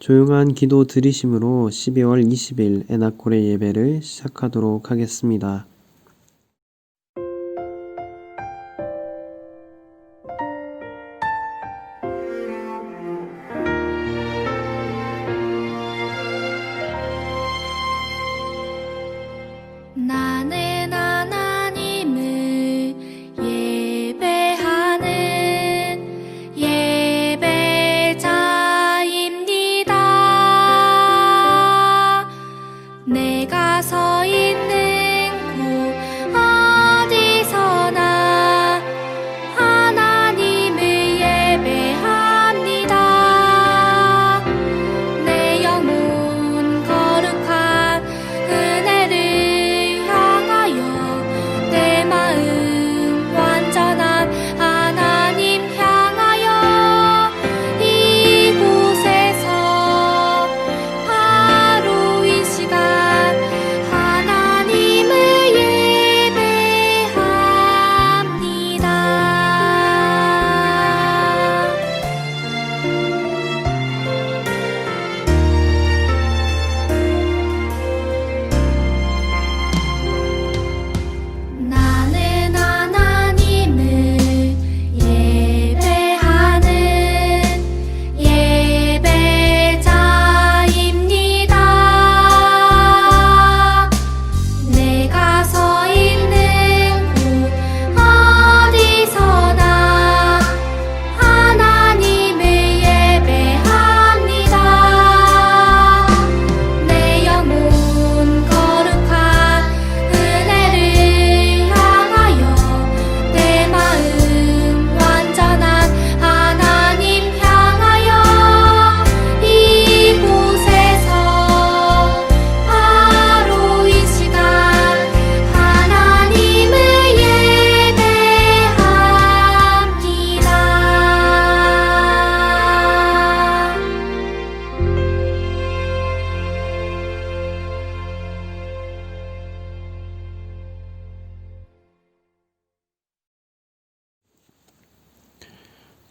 조용한 기도 들으심으로 12월 20일 에나콜의 예배를 시작하도록 하겠습니다.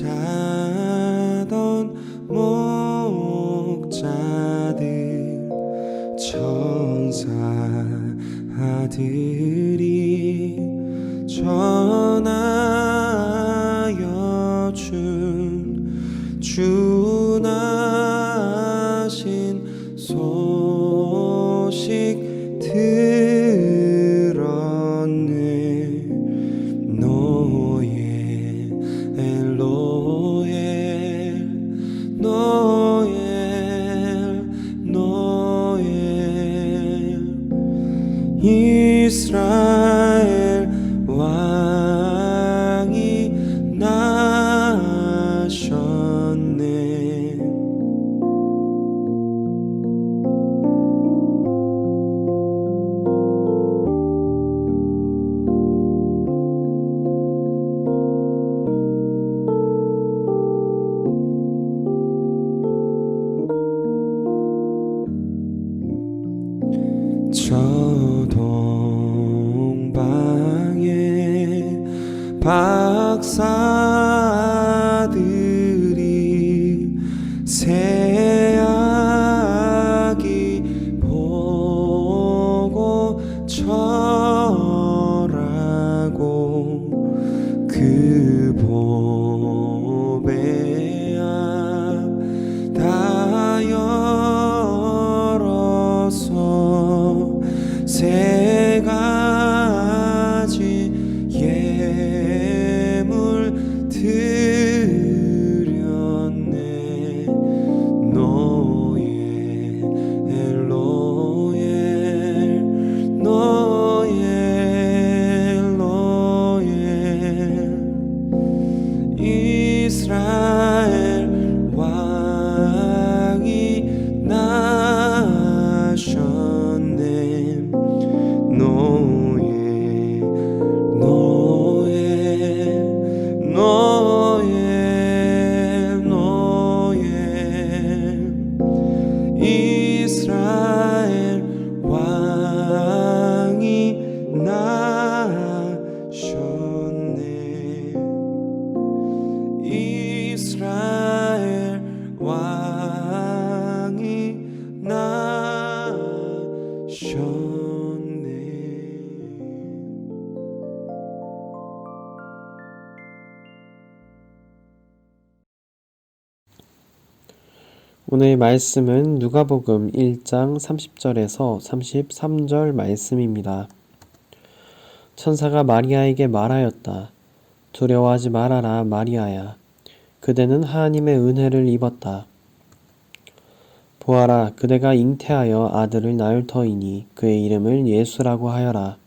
time. 오늘 말씀은 누가복음 1장 30절에서 33절 말씀입니다. 천사가 마리아에게 말하였다. 두려워하지 말아라, 마리아야. 그대는 하나님의 은혜를 입었다. 보아라, 그대가 잉태하여 아들을 낳을 터이니 그의 이름을 예수라고 하여라.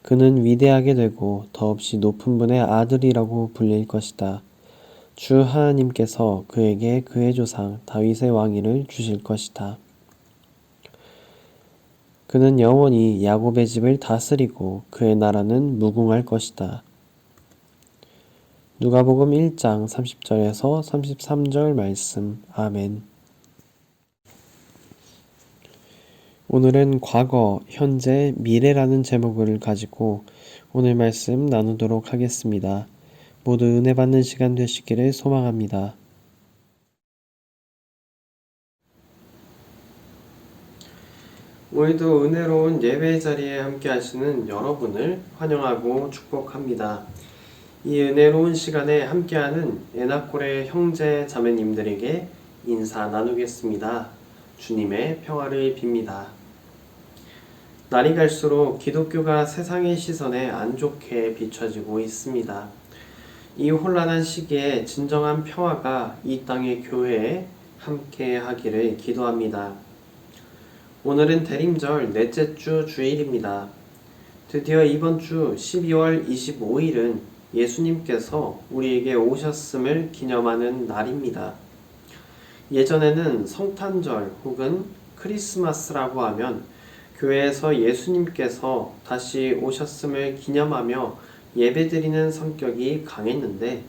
그는 위대하게 되고 더없이 높은 분의 아들이라고 불릴 것이다. 주 하나님께서 그에게 그의 조상 다윗의 왕위를 주실 것이다. 그는 영원히 야곱의 집을 다스리고 그의 나라는 무궁할 것이다. 누가복음 1장 30절에서 33절 말씀. 아멘. 오늘은 과거, 현재, 미래라는 제목을 가지고 오늘 말씀 나누도록 하겠습니다. 모두 은혜 받는 시간 되시기를 소망합니다. 오늘도 은혜로운 예배 자리에 함께 하시는 여러분을 환영하고 축복합니다. 이 은혜로운 시간에 함께하는 에나콜의 형제 자매님들에게 인사 나누겠습니다. 주님의 평화를 빕니다. 날이 갈수록 기독교가 세상의 시선에 안 좋게 비춰지고 있습니다. 이 혼란한 시기에 진정한 평화가 이 땅의 교회에 함께 하기를 기도합니다. 오늘은 대림절 넷째 주 주일입니다. 드디어 이번 주 12월 25일은 예수님께서 우리에게 오셨음을 기념하는 날입니다. 예전에는 성탄절 혹은 크리스마스라고 하면 교회에서 예수님께서 다시 오셨음을 기념하며 예배드리는 성격이 강했는데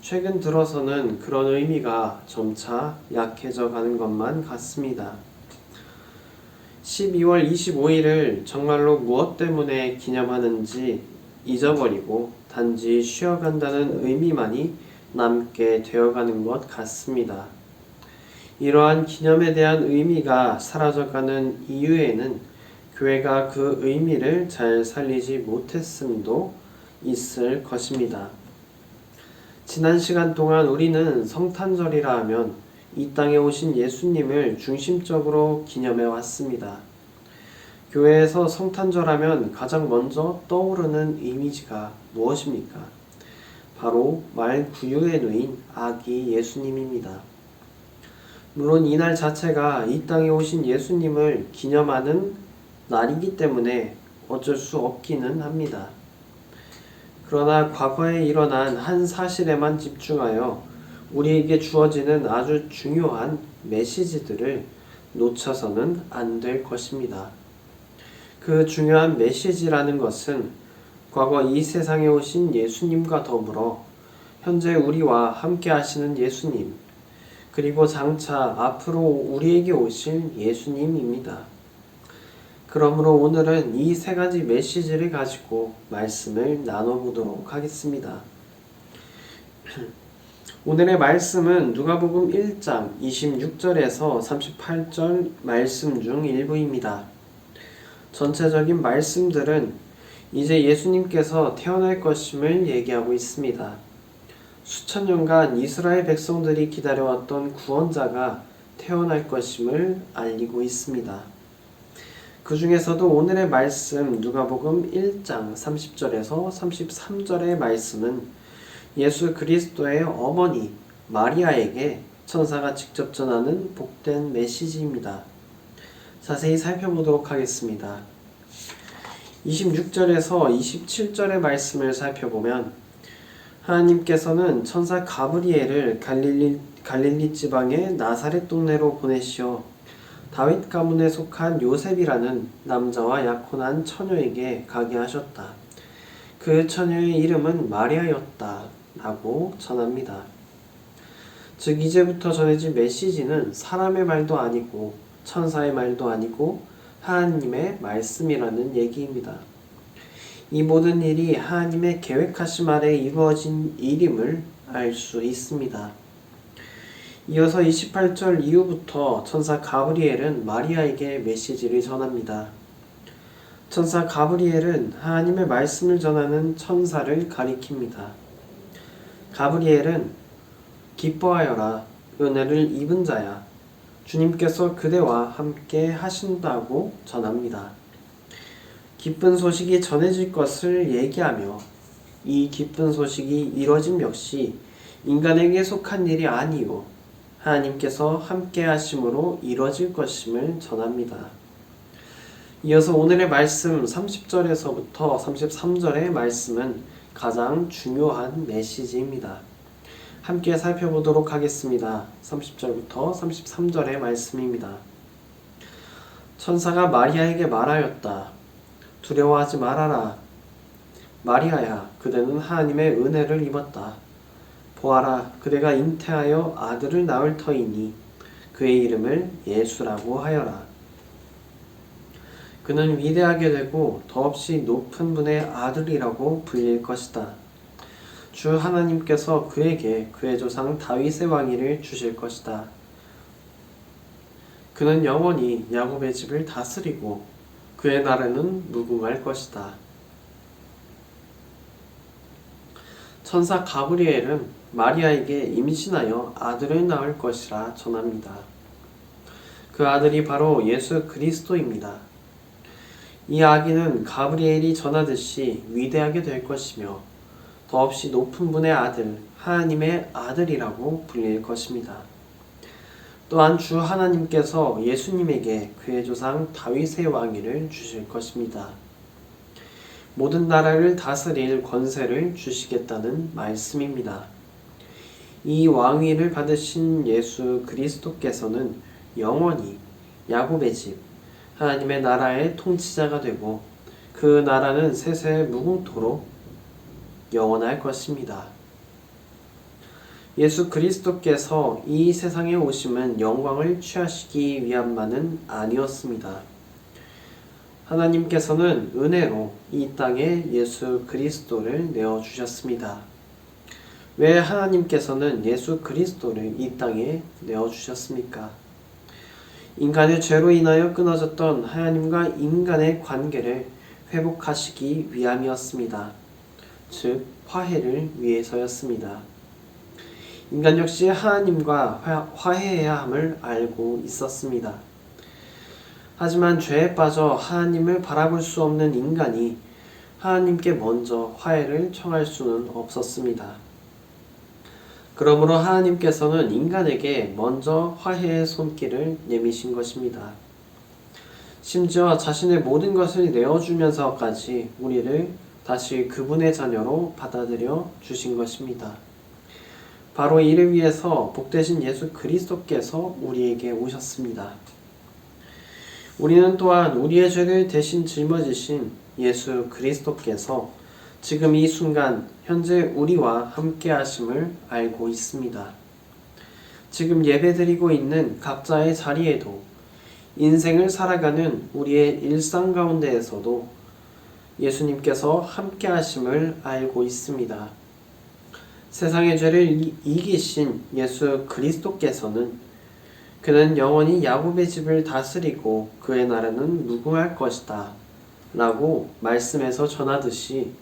최근 들어서는 그런 의미가 점차 약해져 가는 것만 같습니다. 12월 25일을 정말로 무엇 때문에 기념하는지 잊어버리고 단지 쉬어간다는 의미만이 남게 되어가는 것 같습니다. 이러한 기념에 대한 의미가 사라져가는 이유에는 교회가 그 의미를 잘 살리지 못했음도 있을 것입니다. 지난 시간 동안 우리는 성탄절이라 하면 이 땅에 오신 예수님을 중심적으로 기념해 왔습니다. 교회에서 성탄절 하면 가장 먼저 떠오르는 이미지가 무엇입니까? 바로 말 구유에 누인 아기 예수님입니다. 물론 이날 자체가 이 땅에 오신 예수님을 기념하는 날이기 때문에 어쩔 수 없기는 합니다. 그러나 과거에 일어난 한 사실에만 집중하여 우리에게 주어지는 아주 중요한 메시지들을 놓쳐서는 안 될 것입니다. 그 중요한 메시지라는 것은 과거 이 세상에 오신 예수님과 더불어 현재 우리와 함께 하시는 예수님, 그리고 장차 앞으로 우리에게 오실 예수님입니다. 그러므로 오늘은 이 세 가지 메시지를 가지고 말씀을 나눠보도록 하겠습니다. 오늘의 말씀은 누가복음 1장 26절에서 38절 말씀 중 일부입니다. 전체적인 말씀들은 이제 예수님께서 태어날 것임을 얘기하고 있습니다. 수천 년간 이스라엘 백성들이 기다려왔던 구원자가 태어날 것임을 알리고 있습니다. 그 중에서도 오늘의 말씀 누가복음 1장 30절에서 33절의 말씀은 예수 그리스도의 어머니 마리아에게 천사가 직접 전하는 복된 메시지입니다. 자세히 살펴보도록 하겠습니다. 26절에서 27절의 말씀을 살펴보면 하나님께서는 천사 가브리엘을 갈릴리, 갈릴리 지방의 나사렛 동네로 보내시어 다윗 가문에 속한 요셉이라는 남자와 약혼한 처녀에게 가게 하셨다. 그 처녀의 이름은 마리아였다. 라고 전합니다. 즉, 이제부터 전해진 메시지는 사람의 말도 아니고 천사의 말도 아니고 하나님의 말씀이라는 얘기입니다. 이 모든 일이 하나님의 계획하심 아래 이루어진 일임을 알 수 있습니다. 이어서 28절 이후부터 천사 가브리엘은 마리아에게 메시지를 전합니다. 천사 가브리엘은 하나님의 말씀을 전하는 천사를 가리킵니다. 가브리엘은 기뻐하여라 은혜를 입은 자야 주님께서 그대와 함께 하신다고 전합니다. 기쁜 소식이 전해질 것을 얘기하며 이 기쁜 소식이 이뤄짐 역시 인간에게 속한 일이 아니요 하나님께서 함께 하심으로 이뤄질 것임을 전합니다. 이어서 오늘의 말씀 30절에서부터 33절의 말씀은 가장 중요한 메시지입니다. 함께 살펴보도록 하겠습니다. 30절부터 33절의 말씀입니다. 천사가 마리아에게 말하였다. 두려워하지 말아라. 마리아야, 그대는 하나님의 은혜를 입었다. 보아라, 그대가 잉태하여 아들을 낳을 터이니 그의 이름을 예수라고 하여라. 그는 위대하게 되고 더없이 높은 분의 아들이라고 불릴 것이다. 주 하나님께서 그에게 그의 조상 다윗의 왕위를 주실 것이다. 그는 영원히 야곱의 집을 다스리고 그의 나라는 무궁할 것이다. 천사 가브리엘은 마리아에게 임신하여 아들을 낳을 것이라 전합니다. 그 아들이 바로 예수 그리스도입니다. 이 아기는 가브리엘이 전하듯이 위대하게 될 것이며 더없이 높은 분의 아들, 하나님의 아들이라고 불릴 것입니다. 또한 주 하나님께서 예수님에게 그의 조상 다윗의 왕위를 주실 것입니다. 모든 나라를 다스릴 권세를 주시겠다는 말씀입니다. 이 왕위를 받으신 예수 그리스도께서는 영원히 야곱의 집, 하나님의 나라의 통치자가 되고 그 나라는 세세 무궁토록 영원할 것입니다. 예수 그리스도께서 이 세상에 오심은 영광을 취하시기 위함만은 아니었습니다. 하나님께서는 은혜로 이 땅에 예수 그리스도를 내어 주셨습니다. 왜 하나님께서는 예수 그리스도를 이 땅에 내어 주셨습니까? 인간의 죄로 인하여 끊어졌던 하나님과 인간의 관계를 회복하시기 위함이었습니다. 즉, 화해를 위해서였습니다. 인간 역시 하나님과 화해해야 함을 알고 있었습니다. 하지만 죄에 빠져 하나님을 바라볼 수 없는 인간이 하나님께 먼저 화해를 청할 수는 없었습니다. 그러므로 하나님께서는 인간에게 먼저 화해의 손길을 내미신 것입니다. 심지어 자신의 모든 것을 내어주면서까지 우리를 다시 그분의 자녀로 받아들여 주신 것입니다. 바로 이를 위해서 복되신 예수 그리스도께서 우리에게 오셨습니다. 우리는 또한 우리의 죄를 대신 짊어지신 예수 그리스도께서 지금 이 순간 현재 우리와 함께 하심을 알고 있습니다. 지금 예배드리고 있는 각자의 자리에도 인생을 살아가는 우리의 일상 가운데에서도 예수님께서 함께 하심을 알고 있습니다. 세상의 죄를 이- 이기신 예수 그리스도께서는 그는 영원히 야곱의 집을 다스리고 그의 나라는 무궁할 것이다. 라고 말씀에서 전하듯이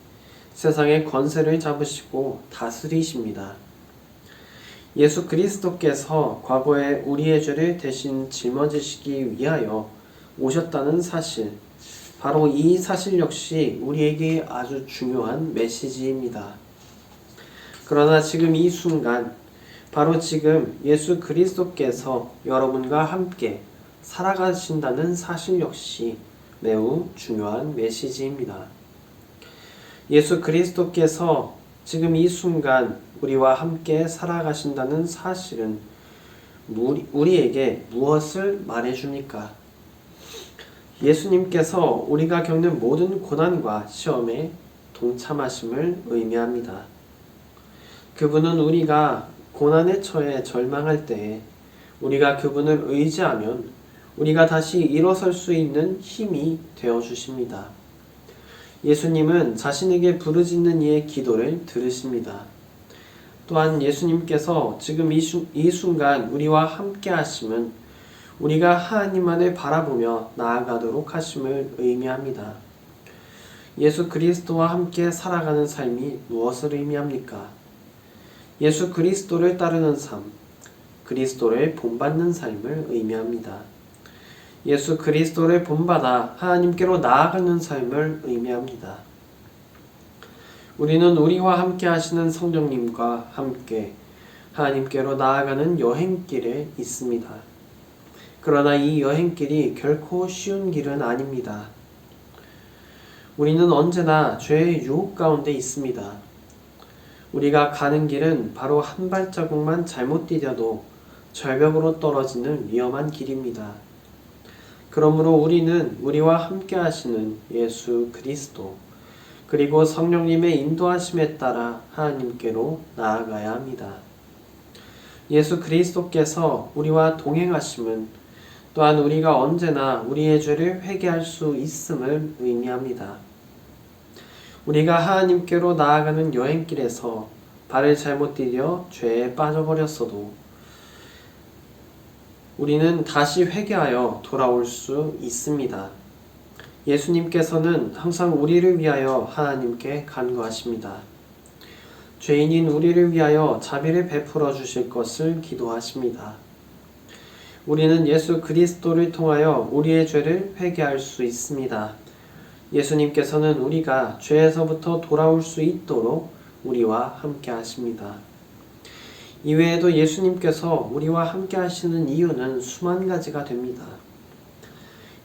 세상의 권세를 잡으시고 다스리십니다. 예수 그리스도께서 과거에 우리의 죄를 대신 짊어지시기 위하여 오셨다는 사실, 바로 이 사실 역시 우리에게 아주 중요한 메시지입니다. 그러나 지금 이 순간, 바로 지금 예수 그리스도께서 여러분과 함께 살아가신다는 사실 역시 매우 중요한 메시지입니다. 예수 그리스도께서 지금 이 순간 우리와 함께 살아가신다는 사실은 우리- 우리에게 무엇을 말해줍니까? 예수님께서 우리가 겪는 모든 고난과 시험에 동참하심을 의미합니다. 그분은 우리가 고난에 처해 절망할 때에 우리가 그분을 의지하면 우리가 다시 일어설 수 있는 힘이 되어 주십니다. 예수님은 자신에게 부르짖는 이의 기도를 들으십니다. 또한 예수님께서 지금 이, 순- 이 순간 우리와 함께 하심은 우리가 하나님 안을 바라보며 나아가도록 하심을 의미합니다. 예수 그리스도와 함께 살아가는 삶이 무엇을 의미합니까? 예수 그리스도를 따르는 삶, 그리스도를 본받는 삶을 의미합니다. 예수 그리스도를 본받아 하나님께로 나아가는 삶을 의미합니다. 우리는 우리와 함께 하시는 성령님과 함께 하나님께로 나아가는 여행길에 있습니다. 그러나 이 여행길이 결코 쉬운 길은 아닙니다. 우리는 언제나 죄의 유혹 가운데 있습니다. 우리가 가는 길은 바로 한 발자국만 잘못 디뎌도 절벽으로 떨어지는 위험한 길입니다. 그러므로 우리는 우리와 함께 하시는 예수 그리스도 그리고 성령님의 인도하심에 따라 하나님께로 나아가야 합니다. 예수 그리스도께서 우리와 동행하심은 또한 우리가 언제나 우리의 죄를 회개할 수 있음을 의미합니다. 우리가 하나님께로 나아가는 여행길에서 발을 잘못 디뎌 죄에 빠져버렸어도 우리는 다시 회개하여 돌아올 수 있습니다. 예수님께서는 항상 우리를 위하여 하나님께 간구하십니다. 죄인인 우리를 위하여 자비를 베풀어 주실 것을 기도하십니다. 우리는 예수 그리스도를 통하여 우리의 죄를 회개할 수 있습니다. 예수님께서는 우리가 죄에서부터 돌아올 수 있도록 우리와 함께 하십니다. 이외에도 예수님께서 우리와 함께 하시는 이유는 수만 가지가 됩니다.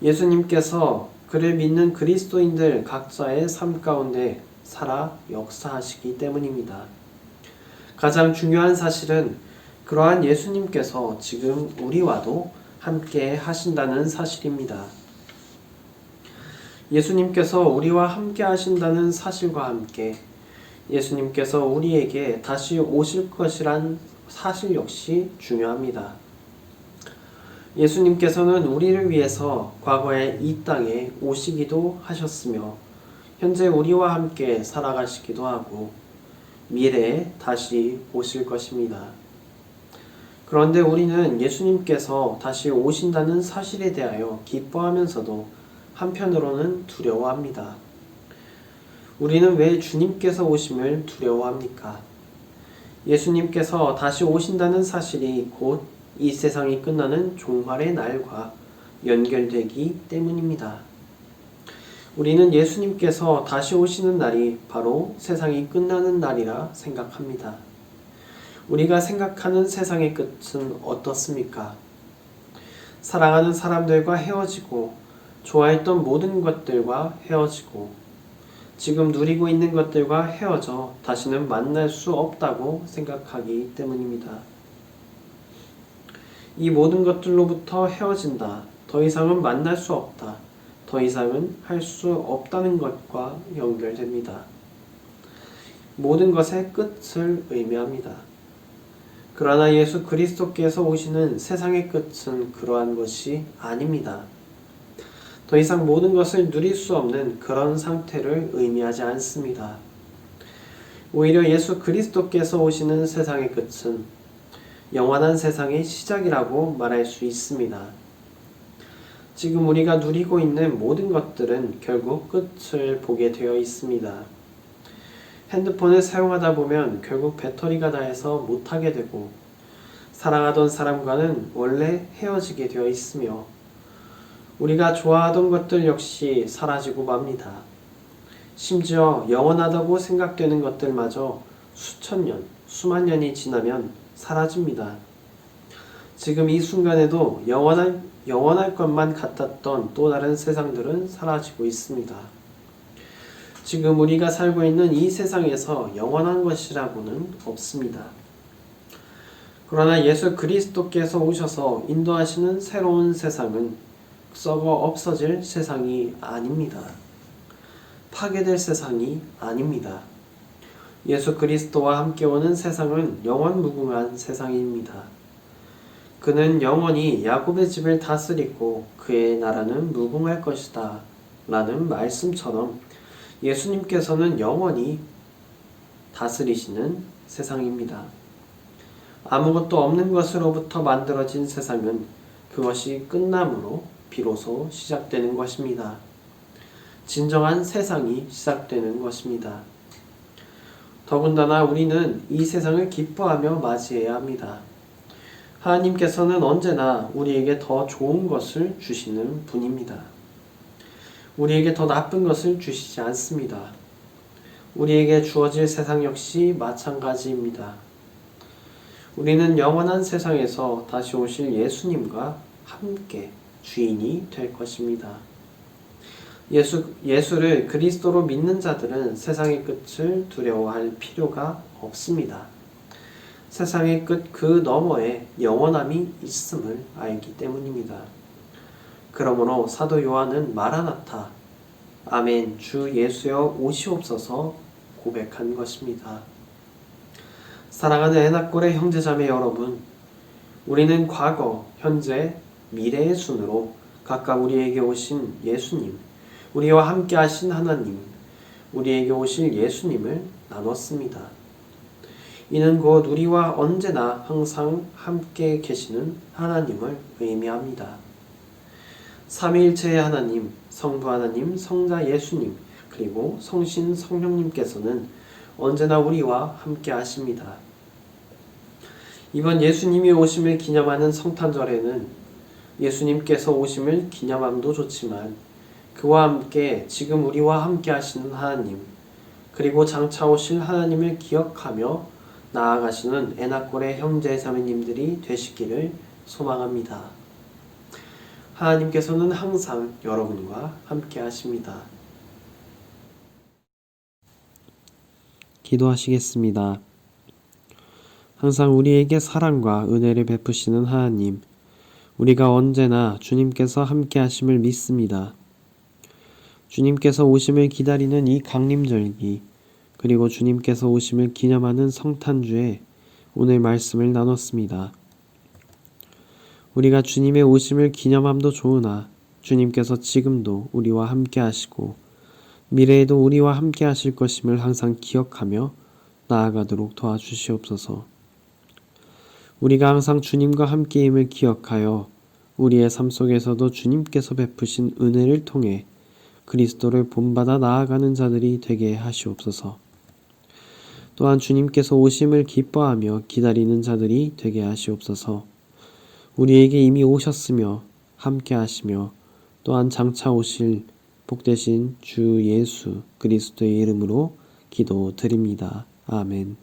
예수님께서 그를 믿는 그리스도인들 각자의 삶 가운데 살아 역사하시기 때문입니다. 가장 중요한 사실은 그러한 예수님께서 지금 우리와도 함께 하신다는 사실입니다. 예수님께서 우리와 함께 하신다는 사실과 함께 예수님께서 우리에게 다시 오실 것이란 사실 역시 중요합니다. 예수님께서는 우리를 위해서 과거에 이 땅에 오시기도 하셨으며 현재 우리와 함께 살아가시기도 하고 미래에 다시 오실 것입니다. 그런데 우리는 예수님께서 다시 오신다는 사실에 대하여 기뻐하면서도 한편으로는 두려워합니다. 우리는 왜 주님께서 오심을 두려워합니까? 예수님께서 다시 오신다는 사실이 곧 이 세상이 끝나는 종말의 날과 연결되기 때문입니다. 우리는 예수님께서 다시 오시는 날이 바로 세상이 끝나는 날이라 생각합니다. 우리가 생각하는 세상의 끝은 어떻습니까? 사랑하는 사람들과 헤어지고 좋아했던 모든 것들과 헤어지고 지금 누리고 있는 것들과 헤어져 다시는 만날 수 없다고 생각하기 때문입니다. 이 모든 것들로부터 헤어진다. 더 이상은 만날 수 없다. 더 이상은 할 수 없다는 것과 연결됩니다. 모든 것의 끝을 의미합니다. 그러나 예수 그리스도께서 오시는 세상의 끝은 그러한 것이 아닙니다. 더 이상 모든 것을 누릴 수 없는 그런 상태를 의미하지 않습니다. 오히려 예수 그리스도께서 오시는 세상의 끝은 영원한 세상의 시작이라고 말할 수 있습니다. 지금 우리가 누리고 있는 모든 것들은 결국 끝을 보게 되어 있습니다. 핸드폰을 사용하다 보면 결국 배터리가 다해서 못하게 되고 사랑하던 사람과는 원래 헤어지게 되어 있으며 우리가 좋아하던 것들 역시 사라지고 맙니다. 심지어 영원하다고 생각되는 것들마저 수천 년, 수만 년이 지나면 사라집니다. 지금 이 순간에도 영원할, 영원할 것만 같았던 또 다른 세상들은 사라지고 있습니다. 지금 우리가 살고 있는 이 세상에서 영원한 것이라고는 없습니다. 그러나 예수 그리스도께서 오셔서 인도하시는 새로운 세상은 썩어 없어질 세상이 아닙니다. 파괴될 세상이 아닙니다. 예수 그리스도와 함께 오는 세상은 영원 무궁한 세상입니다. 그는 영원히 야곱의 집을 다스리고 그의 나라는 무궁할 것이다. 라는 말씀처럼 예수님께서는 영원히 다스리시는 세상입니다. 아무것도 없는 것으로부터 만들어진 세상은 그것이 끝남으로 비로소 시작되는 것입니다. 진정한 세상이 시작되는 것입니다. 더군다나 우리는 이 세상을 기뻐하며 맞이해야 합니다. 하나님께서는 언제나 우리에게 더 좋은 것을 주시는 분입니다. 우리에게 더 나쁜 것을 주시지 않습니다. 우리에게 주어질 세상 역시 마찬가지입니다. 우리는 영원한 세상에서 다시 오실 예수님과 함께 주인이 될 것입니다. 예수, 예수를 그리스도로 믿는 자들은 세상의 끝을 두려워할 필요가 없습니다. 세상의 끝 그 너머에 영원함이 있음을 알기 때문입니다. 그러므로 사도 요한은 마라나타, 아멘, 주 예수여 오시옵소서 고백한 것입니다. 사랑하는 애나꼴의 형제자매 여러분, 우리는 과거, 현재, 미래의 순으로 각각 우리에게 오신 예수님, 우리와 함께 하신 하나님, 우리에게 오실 예수님을 나눴습니다. 이는 곧 우리와 언제나 항상 함께 계시는 하나님을 의미합니다. 삼위일체의 하나님, 성부 하나님, 성자 예수님, 그리고 성신 성령님께서는 언제나 우리와 함께 하십니다. 이번 예수님이 오심을 기념하는 성탄절에는 예수님께서 오심을 기념함도 좋지만 그와 함께 지금 우리와 함께 하시는 하나님, 그리고 장차 오실 하나님을 기억하며 나아가시는 애나꼴의 형제 자매님들이 되시기를 소망합니다. 하나님께서는 항상 여러분과 함께 하십니다. 기도하시겠습니다. 항상 우리에게 사랑과 은혜를 베푸시는 하나님, 우리가 언제나 주님께서 함께 하심을 믿습니다. 주님께서 오심을 기다리는 이 강림절기, 그리고 주님께서 오심을 기념하는 성탄주에 오늘 말씀을 나눴습니다. 우리가 주님의 오심을 기념함도 좋으나 주님께서 지금도 우리와 함께 하시고 미래에도 우리와 함께 하실 것임을 항상 기억하며 나아가도록 도와주시옵소서. 우리가 항상 주님과 함께임을 기억하여 우리의 삶 속에서도 주님께서 베푸신 은혜를 통해 그리스도를 본받아 나아가는 자들이 되게 하시옵소서. 또한 주님께서 오심을 기뻐하며 기다리는 자들이 되게 하시옵소서. 우리에게 이미 오셨으며 함께 하시며 또한 장차 오실 복되신 주 예수 그리스도의 이름으로 기도드립니다. 아멘.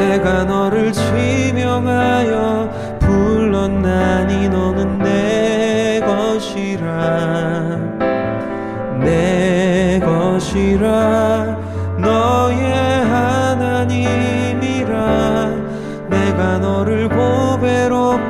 내가 너를 지명하여 불렀나니 너는 내 것이라. 내 것이라. 너의 하나님이라. 내가 너를 보배롭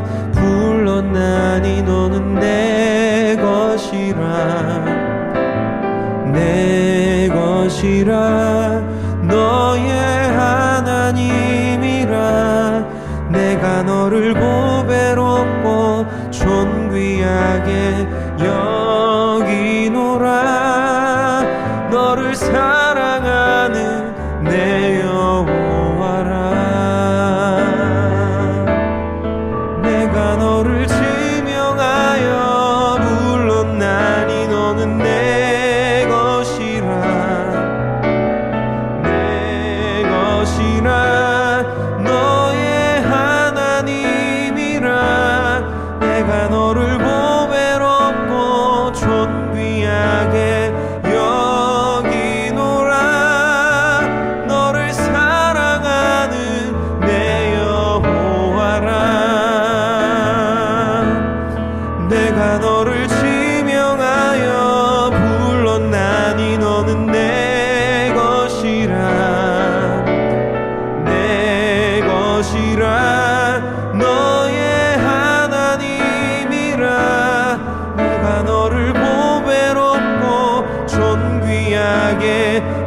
불렀나니 너는 내 것이라. 내 것이라. 너의 하나님이라. 내가 너를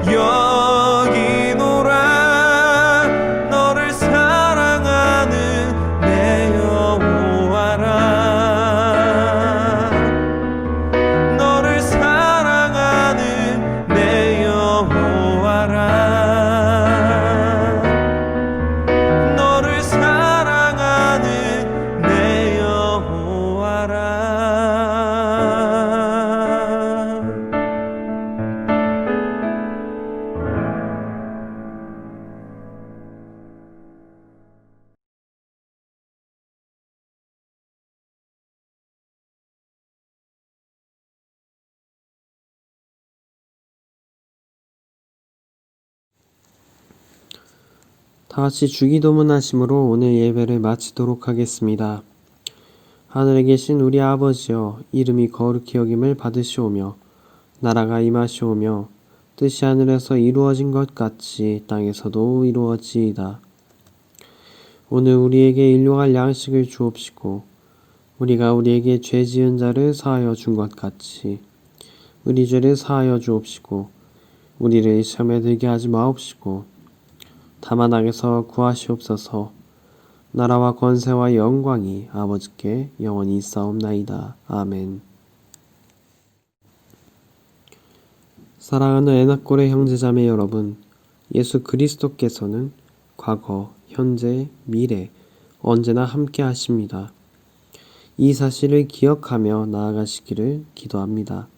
You're 다 같이 주기도문 하심으로 오늘 예배를 마치도록 하겠습니다. 하늘에 계신 우리 아버지여 이름이 거룩히 여김을 받으시오며 나라가 임하시오며 뜻이 하늘에서 이루어진 것 같이 땅에서도 이루어지이다. 오늘 우리에게 일용할 양식을 주옵시고 우리가 우리에게 죄 지은 자를 사하여 준 것 같이 우리 죄를 사하여 주옵시고 우리를 시험에 들게 하지 마옵시고 다만 악에서 구하시옵소서 나라와 권세와 영광이 아버지께 영원히 있사옵나이다. 아멘 사랑하는 에나꼴의 형제자매 여러분 예수 그리스도께서는 과거, 현재, 미래 언제나 함께 하십니다. 이 사실을 기억하며 나아가시기를 기도합니다.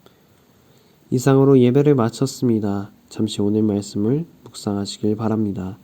이상으로 예배를 마쳤습니다. 잠시 오늘 말씀을 묵상하시길 바랍니다.